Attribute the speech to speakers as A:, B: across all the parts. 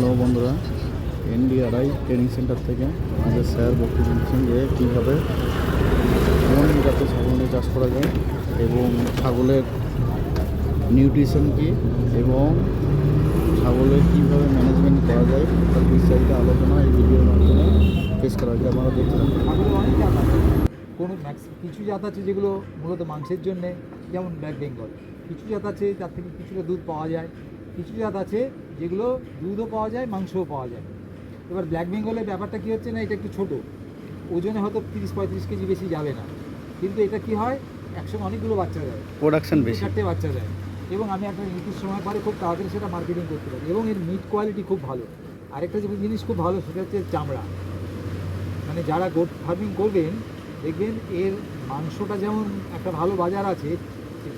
A: Hello বন্ধুরা, এনডিআরআই training centre থেকে আমাদের স্যার বক্তব্য দিচ্ছেন যে কীভাবে কোন জাতের ছাগল চাষ করা যায় এবং ছাগলের নিউট্রিশন কী এবং ছাগলের কীভাবে ম্যানেজমেন্ট করা যায় তার বিস্তারিত আলোচনা এই ভিডিওর মাধ্যমে পেশ করা
B: অনেক জাত আছে কোনো কিছু জাত আছে যেগুলো মূলত মাংসের জন্যে, যেমন ব্ল্যাক বেঙ্গল। কিছু জাত আছে তার থেকে কিছুটা দুধ পাওয়া যায়। কিছু জাত আছে যেগুলো দুধও পাওয়া যায় মাংসও পাওয়া যায়। এবার ব্ল্যাক বেঙ্গলের ব্যাপারটা কী হচ্ছে না এটা একটু ছোটো। ওজনে হয়তো তিরিশ পঁয়ত্রিশ কেজি বেশি যাবে না। কিন্তু এটা কি হয় একসঙ্গে অনেকগুলো বাচ্চা দেয়।
A: প্রোডাকশন বেশি।
B: চারটে বাচ্চা দেয়। এবং আমি একটা নির্দিষ্ট সময় পরে খুব তাড়াতাড়ি সেটা মার্কেটিং করতে পারি। এবং এর মিট কোয়ালিটি খুব ভালো। আরেকটা যে জিনিস খুব ভালো সেটা হচ্ছে চামড়া। মানে যারা গোট ফার্মিং করবেন দেখবেন এর মাংসটা যেমন একটা ভালো বাজার আছে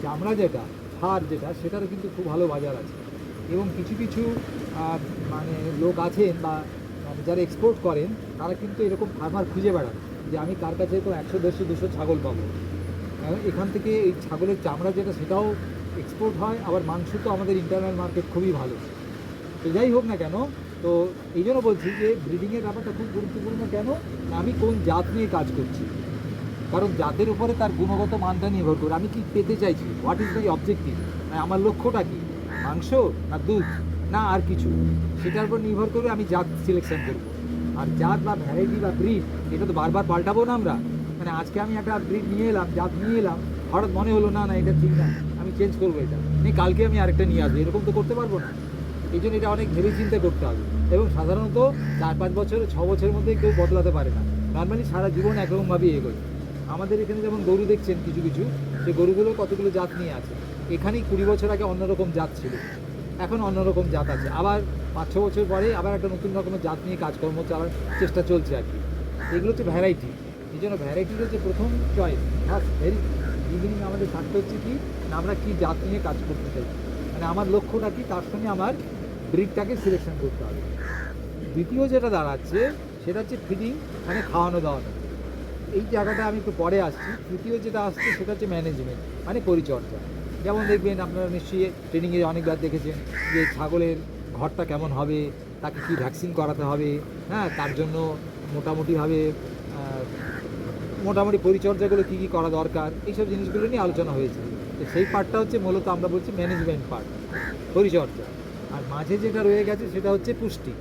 B: চামড়া যেটা হাড় যেটা সেটারও কিন্তু খুব ভালো বাজার আছে। এবং কিছু কিছু মানে লোক আছেন বা মানে যারা এক্সপোর্ট করেন, তারা কিন্তু এরকম ফার্মার খুঁজে বেড়ান যে আমি কার কাছে তো একশো, দেড়শো, দুশো ছাগল পাবো। এখান থেকে এই ছাগলের চামড়া যেটা, সেটাও এক্সপোর্ট হয়, আবার মাংস তো আমাদের ইন্টারনাল মার্কেট খুবই ভালো। তো যাই হোক না কেন, তো এই জন্য বলছি যে ব্রিডিংয়ের ব্যাপারটা খুব গুরুত্বপূর্ণ কেন? আমি কোন জাত নিয়ে কাজ করছি? কারণ জাতের উপরে তার গুণগত মানটা নির্ভর করে। আমি কি পেতে চাইছি? হোয়াট ইজ মাই অবজেক্টিভ আমার লক্ষ্যটা কি? মাংস না দুধ না আর কিছু? সেটার উপর নির্ভর করে আমি জাত সিলেকশন করব। আর জাত বা ভ্যারাইটি বা ব্রিড এটা তো বারবার পাল্টাবো না আমরা। মানে আজকে আমি একটা ব্রিড নিয়ে এলাম, জাত নিয়ে এলাম, হঠাৎ মনে হলো, না না, এটা ঠিক না, আমি চেঞ্জ করব এটা। নিয়ে কালকে আমি আরেকটা নিয়ে আসব, এরকম তো করতে পারব না। এই জন্য এটা অনেক ভেবে চিন্তা করতে হবে। এবং সাধারণত চার, পাঁচ বছর, ছ বছরের মধ্যে কেউ বদলাতে পারে না। নর্মালি সারা জীবন একরকমভাবেই এগোয়। আমাদের এখানে যেমন গরু দেখছেন কিছু কিছু সেই গরুগুলো কতগুলো জাত নিয়ে আছে? এখানেই কুড়ি বছর আগে অন্যরকম জাত ছিল। এখন অন্যরকম জাত আছে। আবার পাঁচ ছ বছর পরে আবার একটা নতুন রকমের জাত নিয়ে কাজকর্ম চালার চেষ্টা চলছে আর কি। এগুলো হচ্ছে ভ্যারাইটি এই জন্য ভ্যারাইটির হচ্ছে প্রথম চয়েস ফার্স্ট ভেরি ইভিনিং আমাদের থাকতে হচ্ছে কি, না আমরা কী জাত নিয়ে কাজ করতে চাই। মানে আমার লক্ষ্যটা কি, তার সঙ্গে আমার ব্রিডটাকে সিলেকশন করতে হবে। দ্বিতীয় যেটা দাঁড়াচ্ছে, সেটা হচ্ছে ফিডিং মানে খাওয়ানো দাওয়ানো এই জায়গাটা আমি একটু পরে আসছি। তৃতীয় যেটা আসছে, সেটা হচ্ছে ম্যানেজমেন্ট মানে পরিচর্যা। যেমন দেখবেন আপনারা নিশ্চয়ই ট্রেনিংয়ে অনেকবার দেখেছেন যে ছাগলের ঘরটা কেমন হবে, তাকে কি ভ্যাকসিন করাতে হবে হ্যাঁ তার জন্য মোটামুটিভাবে মোটামুটি পরিচর্যাগুলো কী কী করা দরকার, এইসব জিনিসগুলো নিয়ে আলোচনা হয়েছে। তো সেই পার্টটা হচ্ছে মূলত আমরা বলছি ম্যানেজমেন্ট পার্ট পরিচর্যা। আর মাঝে যেটা রয়ে গেছে সেটা হচ্ছে পুষ্টি।